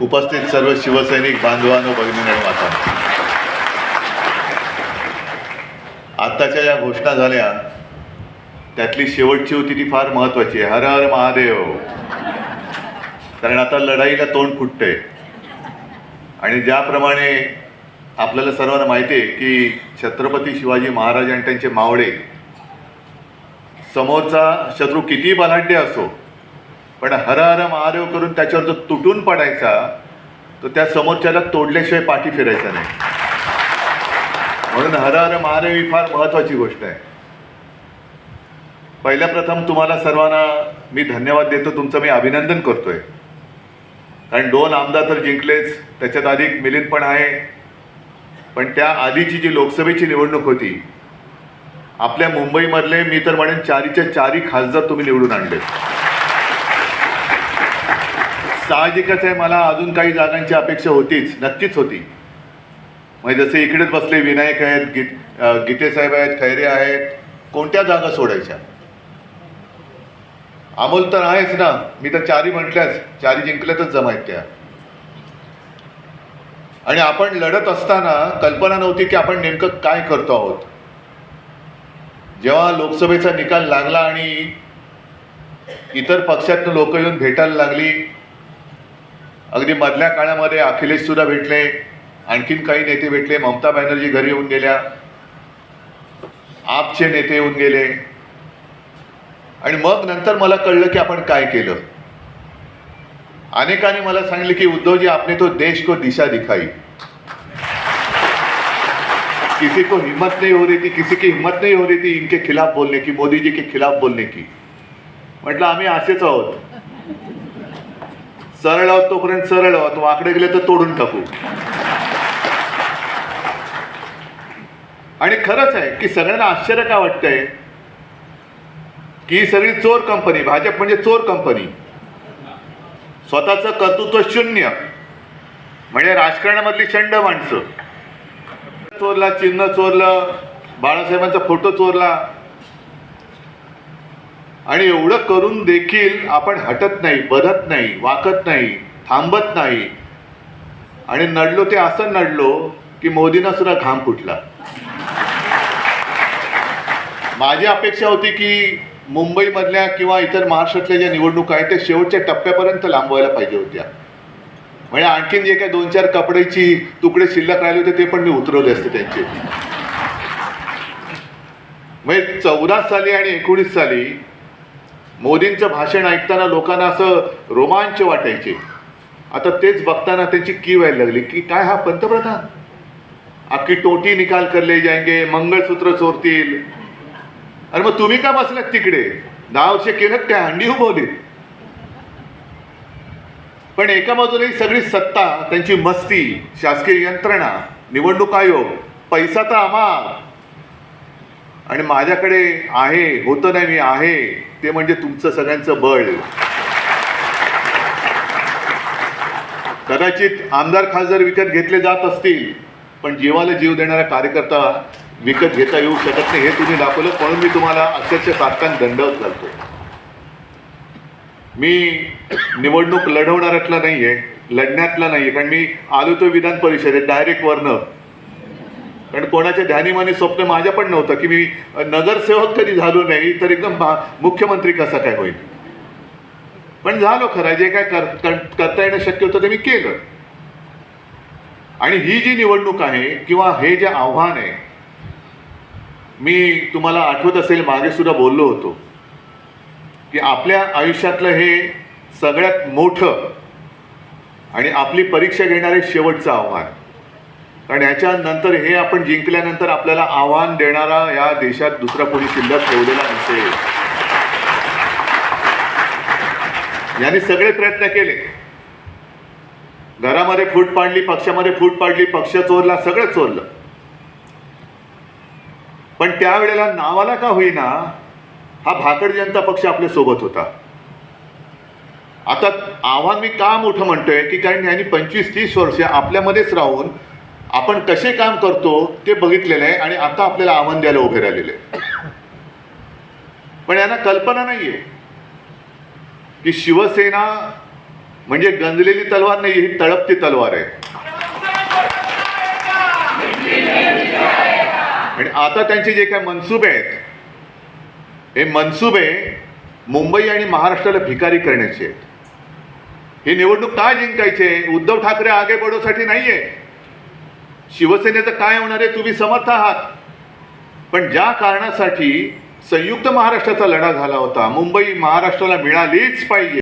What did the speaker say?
उपस्थित सर्व शिवसैनिक बांधवांनो भगिनी आणि माता आत्ताच्या या घोषणा झाल्या त्यातली शेवटची होती ती फार महत्वाची आहे. हर हर महादेव. कारण आता लढाईला तोंड फुटतंय. आणि ज्याप्रमाणे आपल्याला सर्वांना माहिती आहे की छत्रपती शिवाजी महाराज आणि त्यांचे मावळे समोरचा शत्रू किती बलाढ्य असो पण हर हर महादेव करून त्याच्यावर जो तुटून पडायचा तर त्या समोरच्याला तोडल्याशिवाय पाठी फिरायचा नाही. म्हणून हर हर महादेव ही फार महत्वाची गोष्ट आहे. पहिल्या प्रथम तुम्हाला सर्वांना मी धन्यवाद देतो तुमचं मी अभिनंदन करतोय. कारण दोन आमदार तर जिंकलेच त्याच्यात अधिक मिलिंद पण आहे. पण त्या आधीची जी लोकसभेची निवडणूक होती आपल्या मुंबईमधले मी तर म्हणेन चारीच्या चारी खासदार तुम्ही निवडून आणले. साहजिकच आहे मला अजून काही जागांची अपेक्षा होतीच नक्कीच होती. म्हणजे जसे इकडेच बसले विनायक आहेत गीत गीतेसाहेब गीते साहेब आहेत खैरे आहेत कोणत्या जागा सोडायच्या? अमोल तर आहेच ना. मी तर चारी म्हटल्याच. चारी जिंकल्यातच जमायत त्या आणि आपण लढत असताना कल्पना नव्हती की आपण नेमकं काय करतो आहोत. जेव्हा लोकसभेचा निकाल लागला आणि इतर पक्षातनं लोक येऊन भेटायला लागली अगदी मधल्या काळामध्ये अखिलेश सुद्धा भेटले आणखीन काही नेते भेटले ममता बॅनर्जी घरी येऊन गेल्या आपचे नेते येऊन गेले आणि मग नंतर मला कळलं की आपण काय केलं. अनेकांनी मला सांगितलं की उद्धवजी आपने तो देश को दिशा दिखाई. किसी को हिम्मत नहीं हो रही थी किसी की हिम्मत नहीं हो रही थी इनके खिलाफ बोलने की मोदी जी के खिलाफ बोलने की. म्हटलं आम्ही असेच आहोत. सरळ आहोत तोपर्यंत सरळ आहोत. वाकडे गेले तर तोडून टाकू. आणि खरंच आहे की सगळ्यांना आश्चर्य का वाटतंय? की सगळी चोर कंपनी भाजप म्हणजे चोर कंपनी. स्वतःचं कर्तृत्व शून्य. म्हणजे राजकारणामधली शंड माणसं. चोरला चिन्ह चोरलं बाळासाहेबांचा फोटो चोरला. आणि एवढं करून देखील आपण हटत नाही बधत नाही वाकत नाही थांबत नाही. आणि नडलो ते असं नडलो की मोदींना सुद्धा घाम फुटला. माझी अपेक्षा होती की मुंबईमधल्या किंवा इतर महाराष्ट्रातल्या ज्या निवडणुका आहेत त्या शेवटच्या टप्प्यापर्यंत लांबवायला पाहिजे होत्या. म्हणजे आणखीन जे काय दोन चार कपड्याची तुकडे शिल्लक राहिले होते ते पण मी उतरवले असते त्यांचे. म्हणजे चौदा साली आणि एकोणीस साली मोदींचं भाषण ऐकताना लोकांना असं रोमांच वाटायचे. आता तेच बघताना त्यांची की व्हायला लागली की काय हा पंतप्रधान? अख्खी टोटी निकाल करले जाएंगे मंगळसूत्र चोरतील. अरे मग तुम्ही का बसलात तिकडे? दहा वर्ष केलं काय हंडी उभवली पण एका बाजूला ही सगळी सत्ता त्यांची मस्ती शासकीय यंत्रणा निवडणूक आयोग पैसा तर आम्हाला. आणि माझ्याकडे आहे होतं नाही मी आहे ते म्हणजे तुमचं सगळ्यांचं बळ. कदाचित आमदार खासदार विकत घेतले जात असतील पण जीवाला जीव देणारा कार्यकर्ता विकत घेता येऊ शकत नाही हे तुम्ही दाखवलं म्हणून मी तुम्हाला अक्षरशः तात्काळ दंडवत घालतो. मी निवडणूक लढवणाऱ्यातला नाही आहे लढण्यातला नाही आहे कारण मी आलो तो विधान परिषदेत डायरेक्ट वरनं कारण कोणाच्या ध्यानीमाने स्वप्न माझ्या पण नव्हतं की मी नगरसेवक कधी झालो नाही तर एकदम मुख्यमंत्री कसा काय होईल? पण झालो खरं जे काय कर कर- करता येणं शक्य होतं ते मी केलं. आणि ही जी निवडणूक आहे किंवा हे जे आव्हान आहे मी तुम्हाला आठवत असेल मागे सुद्धा बोललो होतो की आपल्या आयुष्यातलं हे सगळ्यात मोठं आणि आपली परीक्षा घेणारे शेवटचं आव्हान. कारण याच्यानंतर हे आपण जिंकल्यानंतर आपल्याला आव्हान देणारा या देशात दुसरा कोणी शिल्लक ठेवलेला नसेल. यांनी सगळे प्रयत्न केले. घरामध्ये फूट पाडली पक्षामध्ये फूट पाडली पक्ष चोरला सगळं चोरलं. पण त्यावेळेला नावाला का होईना हा भाकड जनता पक्ष आपल्यासोबत होता. आता आव्हान मी का मोठं म्हणतोय की कारण यांनी पंचवीस तीस वर्ष आपल्यामध्येच राहून आपण कसे काम करतो ते बघितलेलं आहे आणि आता आपल्याला आव्हान द्यायला उभे राहिलेले पण यांना कल्पना नाहीये की शिवसेना म्हणजे गंजलेली तलवार नाही ही तळपती तलवार आहे. आणि आता त्यांचे जे काय मनसुबे आहेत हे मनसुबे मुंबई आणि महाराष्ट्राला भिकारी करण्याचे आहेत. ही निवडणूक काय जिंकायचे? उद्धव ठाकरे आगे बडोसाठी नाहीये. शिवसेनेचं काय होणार आहे तुम्ही समर्थ आहात. पण ज्या कारणासाठी संयुक्त महाराष्ट्राचा लढा झाला होता मुंबई महाराष्ट्राला मिळालीच पाहिजे.